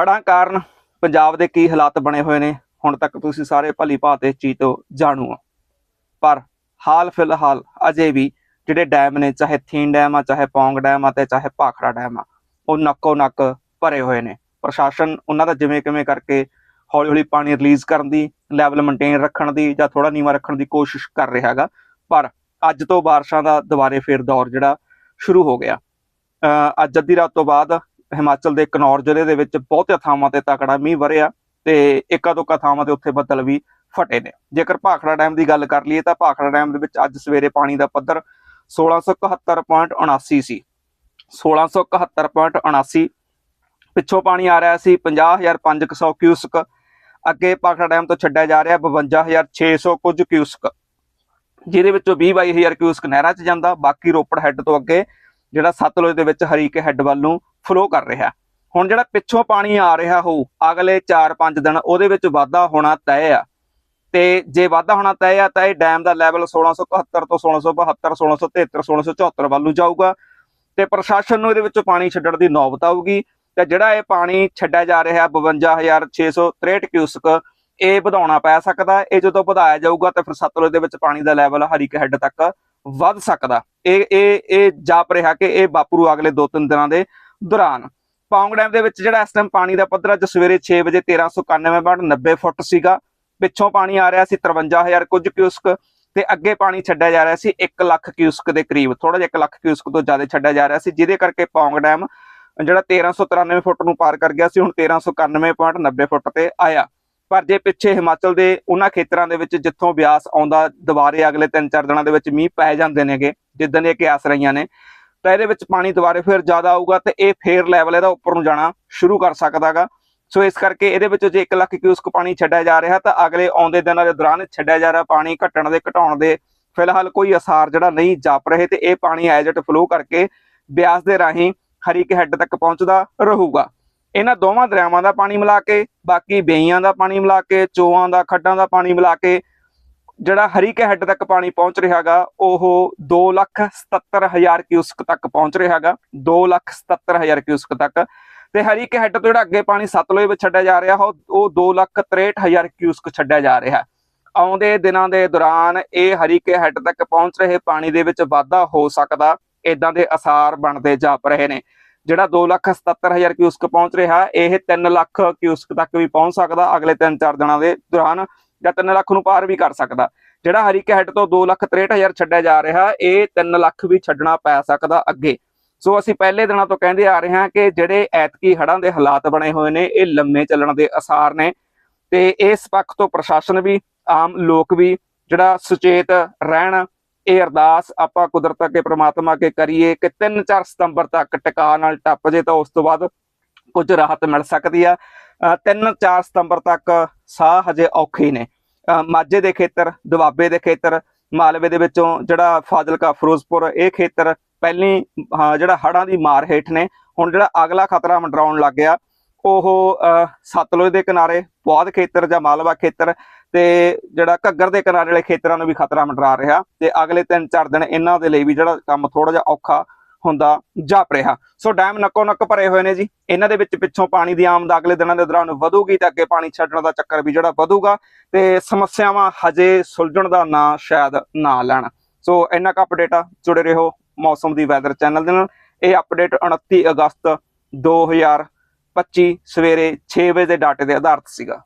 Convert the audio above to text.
ਹੜ੍ਹਾਂ ਕਾਰਨ ਪੰਜਾਬ ਦੇ ਕੀ ਹਾਲਾਤ ਬਣੇ ਹੋਏ ਨੇ, ਹੁਣ ਤੱਕ ਤੁਸੀਂ ਸਾਰੇ ਭਲੀ ਭਾਂਤ ਇਸ ਚੀਜ਼ ਤੋਂ ਜਾਣੂ ਹੋ। ਪਰ ਹਾਲ ਫਿਲਹਾਲ ਅਜੇ ਵੀ ਜਿਹੜੇ ਡੈਮ ਨੇ, ਚਾਹੇ ਥੀਨ ਡੈਮ ਆ, ਚਾਹੇ ਪੌਂਗ ਡੈਮ ਆ ਤੇ ਚਾਹੇ ਭਾਖੜਾ ਡੈਮ ਆ, ਉਹ ਨੱਕੋ ਨੱਕ ਭਰੇ ਹੋਏ ਨੇ। ਪ੍ਰਸ਼ਾਸਨ ਉਹਨਾਂ ਦਾ ਜਿਵੇਂ ਕਿਵੇਂ ਕਰਕੇ ਹੌਲੀ ਹੌਲੀ ਪਾਣੀ ਰਿਲੀਜ਼ ਕਰਨ ਦੀ ਲੈਵਲ ਮੇਨਟੇਨ ਰੱਖਣ ਦੀ ਜਾਂ ਥੋੜਾ ਨੀਵਾ ਰੱਖਣ ਦੀ ਕੋਸ਼ਿਸ਼ ਕਰ ਰਿਹਾ ਹੈਗਾ। ਪਰ ਅੱਜ ਤੋਂ ਬਾਰਿਸ਼ਾਂ ਦਾ ਦੁਬਾਰੇ ਫੇਰ ਦੌਰ ਜਿਹੜਾ ਸ਼ੁਰੂ ਹੋ ਗਿਆ। ਅਹ ਅੱਜ ਅੱਧੀ ਰਾਤ ਤੋਂ ਬਾਅਦ ਹਿਮਾਚਲ ਦੇ ਕਨੌਰ ਜ਼ਿਲ੍ਹੇ ਦੇ ਵਿੱਚ ਬਹੁਤੇ ਥਾਵਾਂ ਤੇ ਤਕੜਾ ਮੀਂਹ ਵਰਿਆ ਤੇ ਇੱਕਾ ਦੋਕਾ ਥਾਵਾਂ ਤੇ ਉੱਥੇ ਬੱਦਲ ਵੀ ਫਟੇ ਨੇ। ਜੇਕਰ ਭਾਖੜਾ ਡੈਮ ਦੀ ਗੱਲ ਕਰ ਲਈਏ ਤਾਂ ਭਾਖੜਾ ਡੈਮ ਦੇ ਵਿੱਚ ਅੱਜ ਸਵੇਰੇ ਪਾਣੀ ਦਾ ਪੱਧਰ 1671.79 ਸੀ 1671.79 ਪਿੱਛੋਂ ਪਾਣੀ ਆ ਰਿਹਾ ਸੀ 50500 ਕਿਊਸਕ, ਅੱਗੇ ਭਾਖੜਾ ਡੈਮ ਤੋਂ ਛੱਡਿਆ ਜਾ ਰਿਹਾ 52600 ਕੁਝ ਕਿਊਸਕ, ਜਿਹਦੇ ਵਿੱਚੋਂ 20 22000 ਕਿਊਸਕ ਨਹਿਰਾਂ 'ਚ ਜਾਂਦਾ, ਬਾਕੀ ਰੋਪੜ ਹੈੱਡ ਤੋਂ ਅੱਗੇ ਜਿਹੜਾ ਸਤਲੁਜ ਦੇ ਵਿੱਚ ਹਰੀਕੇ ਹੈੱਡ ਵੱਲ ਨੂੰ ਫਲੋ ਕਰ ਰਿਹਾ। ਹੁਣ ਜਿਹੜਾ ਪਿੱਛੋਂ ਪਾਣੀ ਆ ਰਿਹਾ ਹੋਊ, ਅਗਲੇ 4-5 ਦਿਨ ਉਹਦੇ ਵਿੱਚ ਵਾਧਾ ਹੋਣਾ ਤੈਅ ਆ। ਤੇ ਜੇ ਵਾਧਾ ਹੋਣਾ ਤੈਅ ਆ, ਤਾਂ ਇਹ ਡੈਮ ਦਾ ਲੈਵਲ 1671 ਤੋਂ 1672 1673 1674 ਵੱਲ ਨੂੰ ਜਾਊਗਾ। ਤੇ ਪ੍ਰਸ਼ਾਸਨ ਨੂੰ ਇਹਦੇ ਵਿੱਚੋਂ ਪਾਣੀ ਛੱਡਣ ਦੀ ਨੌਬਤ ਆਊਗੀ। ਤੇ ਜਿਹੜਾ ਇਹ ਪਾਣੀ ਛੱਡਿਆ ਜਾ ਰਿਹਾ 52663 ਕਿਊਸਕ ਇਹ ਵਧਾਉਣਾ ਪੈ ਸਕਦਾ। ਇਹ ਜਦੋਂ ਵਧਾਇਆ ਜਾਊਗਾ, ਤਾਂ ਫਿਰ ਸਤਲੁਜ ਦੇ ਵਿੱਚ ਪਾਣੀ ਦਾ ਲੈਵਲ ਹਰੀਕ ਹੈੱਡ ਤੱਕ ਵੱਧ ਸਕਦਾ। ਇਹ ਇਹ ਇਹ ਜਾਪ ਰਿਹਾ ਕਿ ਇਹ ਬਾਪੂ ਅਗਲੇ 2-3 ਦਿਨਾਂ ਦੇ। ਦੌਰਾਨ। ਪੌਂਗ ਡੈਮ ਦੇ ਵਿੱਚ ਜਿਹੜਾ ਇਸ ਟਾਈਮ ਪਾਣੀ ਦਾ ਪੱਧਰ ਅੱਜ ਸਵੇਰੇ 6 ਵਜੇ 1391.90 ਫੁੱਟ ਸੀਗਾ। ਪਿੱਛੋਂ ਪਾਣੀ ਆ ਰਿਹਾ ਸੀ 53000 ਕੁਝ ਕਿਊਸਕ ਤੇ ਅੱਗੇ ਪਾਣੀ ਛੱਡਿਆ ਜਾ ਰਿਹਾ ਸੀ 1 ਲੱਖ ਕਿਊਸਕ ਦੇ ਕਰੀਬ। ਥੋੜਾ ਜਿਹਾ 1 ਲੱਖ ਕਿਊਸਕ ਤੋਂ ਜ਼ਿਆਦਾ ਛੱਡਿਆ ਜਾ ਰਿਹਾ ਸੀ, ਜਿਹਦੇ ਕਰਕੇ ਪੌਂਗ ਡੈਮ ਜਿਹੜਾ 1393 ਫੁੱਟ ਨੂੰ ਪਾਰ ਕਰ ਗਿਆ ਸੀ, ਹੁਣ 1391.90 ਫੁੱਟ ਤੇ ਆਇਆ। ਪਰ ਜੇ ਪਿੱਛੇ ਹਿਮਾਚਲ ਦੇ ਉਹਨਾਂ ਖੇਤਰਾਂ ਦੇ ਵਿੱਚ ਜਿੱਥੋਂ ਬਿਆਸ ਆਉਂਦਾ, ਦੁਬਾਰੇ ਅਗਲੇ 3-4 ਦਿਨਾਂ ਦੇ ਵਿੱਚ ਮੀਂਹ ਪੈ ਜਾਂਦੇ ਨੇਗੇ, ਜਿੱਦਾਂ ਦੀਆਂ ਕਿਆਸ ਰਹੀਆਂ ਨੇ ਤਾਂ ਇਹਦੇ ਵਿੱਚ ਪਾਣੀ ਦੁਬਾਰੇ ਫਿਰ ਜ਼ਿਆਦਾ ਆਊਗਾ ਤੇ ਇਹ ਫੇਰ ਲੈਵਲ ਇਹਦਾ ਉੱਪਰ ਨੂੰ ਜਾਣਾ ਸ਼ੁਰੂ ਕਰ ਸਕਦਾਗਾ। ਸੋ ਇਸ ਕਰਕੇ ਇਹਦੇ ਵਿੱਚ ਜੇ 1 ਲੱਖ ਕਿਊਸਕ ਪਾਣੀ ਛੱਡਿਆ ਜਾ ਰਿਹਾ ਤਾਂ ਅਗਲੇ ਆਉਂਦੇ ਦਿਨਾਂ ਦੇ ਦੌਰਾਨ ਛੱਡਿਆ ਜਾ ਰਿਹਾ ਪਾਣੀ ਘਟਣ ਦੇ, ਘਟਾਉਣ ਦੇ। ਫਿਲਹਾਲ ਕੋਈ ਅਸਾਰ ਜਿਹੜਾ ਨਹੀਂ ਜਾਪ ਰਹੇ ਤੇ ਇਹ ਪਾਣੀ ਐਜਟ ਫਲੋ ਕਰਕੇ ਬਿਆਸ ਦੇ ਰਾਹੀਂ ਹਰੀਕ ਹੈੱਡ ਤੱਕ ਪਹੁੰਚਦਾ ਰਹੂਗਾ। ਇਹਨਾਂ ਦੋਵਾਂ ਦਰਿਆਵਾਂ ਦਾ ਪਾਣੀ ਮਿਲਾ ਕੇ, ਬਾਕੀ ਬੇਈਆਂ ਦਾ ਪਾਣੀ ਮਿਲਾ ਕੇ ਚੋਆਂ ਦਾ, ਖੱਡਾਂ ਦਾ ਪਾਣੀ ਮਿਲਾ ਕੇ ਜਿਹੜਾ ਹਰੀਕੇ ਹੈੱਡ ਤੱਕ ਪਾਣੀ ਪਹੁੰਚ ਰਿਹਾਗਾ ਉਹ 277000 ਕਿਊਸਕ ਤੱਕ ਪਹੁੰਚ ਰਿਹਾਗਾ 277000 ਕਿਊਸਕ ਤੱਕ। ਤੇ ਹਰੀਕੇ ਹੈੱਡ ਤੋਂ ਜਿਹੜਾ ਅੱਗੇ ਪਾਣੀ ਸਤਲੁਜ ਵਿੱਚ ਛੱਡਿਆ ਜਾ ਰਿਹਾ, ਉਹ ਉਹ 263000 ਕਿਊਸਕ ਛੱਡਿਆ ਜਾ ਰਿਹਾ ਆਉਂਦੇ ਦਿਨਾਂ ਦੇ ਦੌਰਾਨ ਇਹ ਹਰੀਕੇ ਹੈੱਡ ਤੱਕ ਪਹੁੰਚ ਰਹੇ ਪਾਣੀ ਦੇ ਵਿੱਚ ਵਾਧਾ ਹੋ ਸਕਦਾ ਇਦਾਂ ਦੇ ਅਸਾਰ ਬਣਦੇ ਜਾਪ ਰਹੇ ਨੇ। ਜਿਹੜਾ 277000 ਕਿਊਸਕ ਪਹੁੰਚ ਰਿਹਾ, ਇਹ 3 ਲੱਖ ਕਿਊਸਕ ਤੱਕ ਵੀ ਪਹੁੰਚ ਸਕਦਾ ਅਗਲੇ 3-4 ਦਿਨਾਂ ਦੇ ਦੌਰਾਨ, ਜਾਂ 3 ਲੱਖ ਨੂੰ ਪਾਰ ਵੀ ਕਰ ਸਕਦਾ। ਜਿਹੜਾ ਹਰੀਕੇ ਹੈੱਡ ਤੋਂ 263000 ਛੱਡਿਆ ਜਾ ਰਿਹਾ, ਇਹ 3 ਲੱਖ ਵੀ ਛੱਡਣਾ ਪੈ ਸਕਦਾ ਅੱਗੇ। ਸੋ ਅਸੀਂ ਪਹਿਲੇ ਦਿਨਾਂ ਤੋਂ ਕਹਿੰਦੇ ਆ ਰਹੇ ਹਾਂ ਕਿ ਜਿਹੜੇ ਐਤਕੀ ਹੜ੍ਹਾਂ ਦੇ ਹਾਲਾਤ ਬਣੇ ਹੋਏ ਨੇ, ਇਹ ਲੰਮੇ ਚੱਲਣ ਦੇ ਅਸਾਰ ਨੇ। ਤੇ ਇਸ ਪੱਖ ਤੋਂ ਪ੍ਰਸ਼ਾਸਨ ਵੀ, ਆਮ ਲੋਕ ਵੀ, ਜਿਹੜਾ ਸੁਚੇਤ ਰਹਿਣ ਇਹ ਅਰਦਾਸ ਆਪਾਂ ਕੁਦਰਤ ਅੱਗੇ ਪ੍ਰਮਾਤਮਾ ਅੱਗੇ ਕਰੀਏ ਕਿ 3-4 ਸਤੰਬਰ ਤੱਕ ਟਿਕਾ ਨਾਲ ਟੱਪ ਜੇ ਤਾਂ ਉਸ ਤੋਂ ਬਾਅਦ ਕੁਝ ਰਾਹਤ ਮਿਲ ਸਕਦੀ ਆ। 3-4 ਸਤੰਬਰ ਤੱਕ ਸਾਹ ਹਜੇ ਔਖੇ ਨੇ। ਮਾਝੇ ਦੇ ਖੇਤਰ, ਦੁਆਬੇ ਦੇ ਖੇਤਰ, ਮਾਲਵੇ ਦੇ ਵਿੱਚੋਂ ਜਿਹੜਾ ਫਾਜ਼ਿਲਕਾ, ਫਿਰੋਜ਼ਪੁਰ, ਇਹ ਖੇਤਰ ਪਹਿਲੀ ਜਿਹੜਾ ਹੜ੍ਹਾਂ ਦੀ ਮਾਰ ਹੇਠ ਨੇ। ਹੁਣ ਜਿਹੜਾ ਅਗਲਾ ਖਤਰਾ ਮੰਡਰਾਉਣ ਲੱਗ ਗਿਆ ਉਹ ਅਹ, ਸਤਲੁਜ ਦੇ ਕਿਨਾਰੇ ਪੁਆਧ ਖੇਤਰ ਜਾਂ ਮਾਲਵਾ ਖੇਤਰ ਤੇ ਜਿਹੜਾ ਘੱਗਰ ਦੇ ਕਿਨਾਰੇ ਵਾਲੇ ਖੇਤਰਾਂ ਨੂੰ ਵੀ ਖਤਰਾ ਮੰਡਰਾ ਰਿਹਾ ਤੇ ਅਗਲੇ 3-4 ਦਿਨ ਇਹਨਾਂ ਦੇ ਲਈ ਵੀ ਜਿਹੜਾ ਕੰਮ ਥੋੜਾ ਜਿਹਾ ਔਖਾ ਹੁੰਦਾ ਜਾਪ ਰਿਹਾ। ਸੋ ਡੈਮ ਨੱਕੋ ਨੱਕ ਭਰੇ ਹੋਏ ਨੇ ਜੀ। ਇਹਨਾਂ ਦੇ ਵਿੱਚ ਪਿੱਛੋਂ ਪਾਣੀ ਦੀ ਆਮਦ ਅਗਲੇ ਦਿਨਾਂ ਦੇ ਦੌਰਾਨ ਵਧੂਗੀ ਤੇ ਅੱਗੇ ਪਾਣੀ ਛੱਡਣ ਦਾ ਚੱਕਰ ਵੀ ਜਿਹੜਾ ਵਧੂਗਾ ਤੇ ਸਮੱਸਿਆਵਾਂ ਹਜੇ ਸੁਲਝਣ ਦਾ ਨਾਂ ਸ਼ਾਇਦ ਨਾ ਲੈਣ। ਸੋ ਇੰਨਾ ਕੁ ਅਪਡੇਟ ਆ। ਜੁੜੇ ਰਹੋ ਮੌਸਮ ਦੀ ਵੈਦਰ ਚੈਨਲ ਦੇ ਨਾਲ। ਇਹ ਅਪਡੇਟ 29 ਅਗਸਤ 2025 ਸਵੇਰੇ 6 ਵਜੇ ਦੇ ਡਾਟੇ ਦੇ ਆਧਾਰਿਤ ਸੀਗਾ।